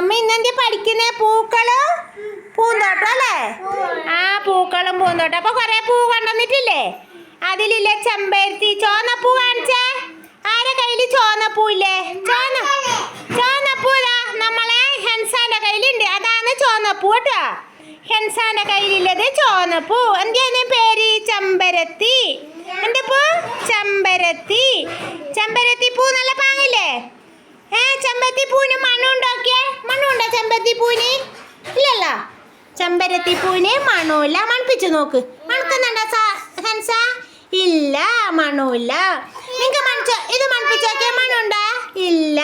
നമ്മ ഇന്നെന്താ പഠിക്കുന്നേ? പൂക്കളും? പൂന്തോട്ടം അല്ലേ? ആ പൂക്കളും പൂന്തോട്ടം. അപ്പൊ കൊറേ പൂ കൊണ്ടുവന്നിട്ടില്ലേ? അതിലില്ലേ ചെമ്പരത്തി ചോന്നപ്പൂ കാണിച്ചേ? ആരെ കയ്യിൽ പൂ ഇല്ലേ ചോന്ന ചോന്നപ്പൂ ഇതാ നമ്മളെ ഹെൻസാന്റെ കയ്യിലുണ്ട്. അതാണ് ചോന്നപ്പൂ കേട്ടോ. ഹെൻസാന്റെ കയ്യിലുള്ളത് ചോന്നപ്പൂ. എന്താണ് പേര്? ചെമ്പരത്തി. എന്താ പൂ ചെമ്പരത്തി. ചെമ്പരത്തി പൂ നല്ല ഏ ചെമ്പരത്തി പൂവിന് മണ്ണുണ്ടോക്കിയേ മണ്ണുണ്ടോ ചെമ്പരത്തി പൂവിന് ഇല്ലല്ലോ. ചെമ്പരത്തി പൂവിന് മണമില്ല മണപ്പിച്ചു നോക്ക് മണക്കുന്നുണ്ടോ ഹൻസ? ഇല്ല മണമില്ല നിങ്ങക്ക് മണിച്ചോ ഇത് മണപ്പിച്ചോക്കെ മണുണ്ടാ ഇല്ല.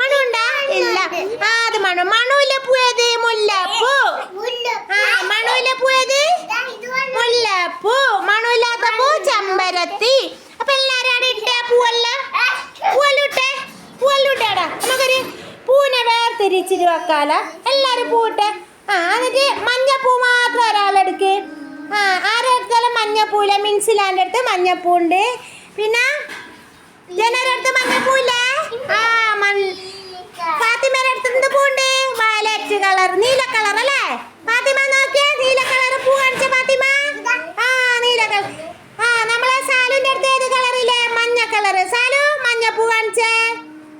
മണുണ്ടാ ഇല്ല. ആ അത് മണു മുല്ല പൂ ഏത്? മുല്ലപ്പൂ. ആ മണുവില്ല പൂ ഏത്? മുല്ലപ്പൂ. മണമില്ലാത്ത പൂ ചെമ്പരത്തി. പൂവിനെ വേർതിരിച്ചിട്ട് വെക്കാല? എല്ലാരും പൂട്ടെ ആ എന്നിട്ട് മഞ്ഞപ്പൂ മാത്രം ഒരാളെടുക്ക് ആ ആരെടുത്താലും മഞ്ഞപ്പൂല മിൻസിലാന്റെ അടുത്ത് മഞ്ഞപ്പൂ ഉണ്ട് പിന്നെ ജനരുടെ അടുത്ത് മഞ്ഞപ്പൂല്ലേ ആ മൺ ഫാത്തിമയുടെ അടുത്ത് എന്ത് പൂണ്ട് വയലറ്റ് കളർ നീല കളർ അല്ലേ ഫാത്തിമ നോക്കിയേ നീല കളർ പൂ കാണിച്ച ഫാത്തിമ ആ നീല കളർ ആ നമ്മളെ സാലുവിന്റെ അടുത്ത് ഏത് കളറില്ലേ മഞ്ഞ കളർ സാലു മഞ്ഞ പൂ കാണിച്ചേ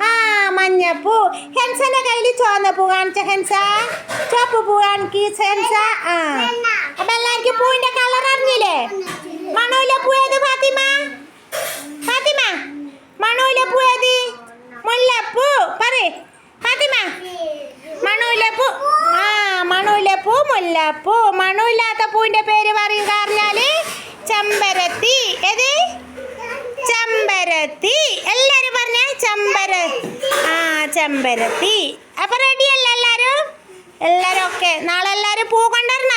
ആ മഞ്ഞപ്പൂ ഹെൻസന്റെ കയ്യിൽ ചുവന്ന പൂ കാണിച്ച ഹെൻസ? ചുവപ്പ് പൂ കാണിക്കീസ് ഹെൻസ. ആ. അപ്പൊ എല്ലാവർക്കും പൂവിന്റെ കളർ അറിഞ്ഞില്ലേ? മണൂല പൂ ഏത് ഫാത്തിമ? ഫാത്തിമ മണൂല പൂ ഏത്? മുല്ലപ്പൂ. പറ ഫാത്തിമ മണൂലപ്പൂ ആ മണൂലപ്പൂ മുല്ലപ്പൂ. മണമില്ലാത്ത പൂവിന്റെ പേര് പറയുക അറിഞ്ഞാൽ? ചെമ്പരത്തി. ഏത്? ചെമ്പരത്തി. എല്ലാരും പറഞ്ഞേ ചെമ്പര ആ ചെമ്പരത്തി. അപ്പൊ റെഡിയല്ലേ എല്ലാരും? എല്ലാരും ഓക്കെ നാളെ പൂ കൊണ്ടുവരണ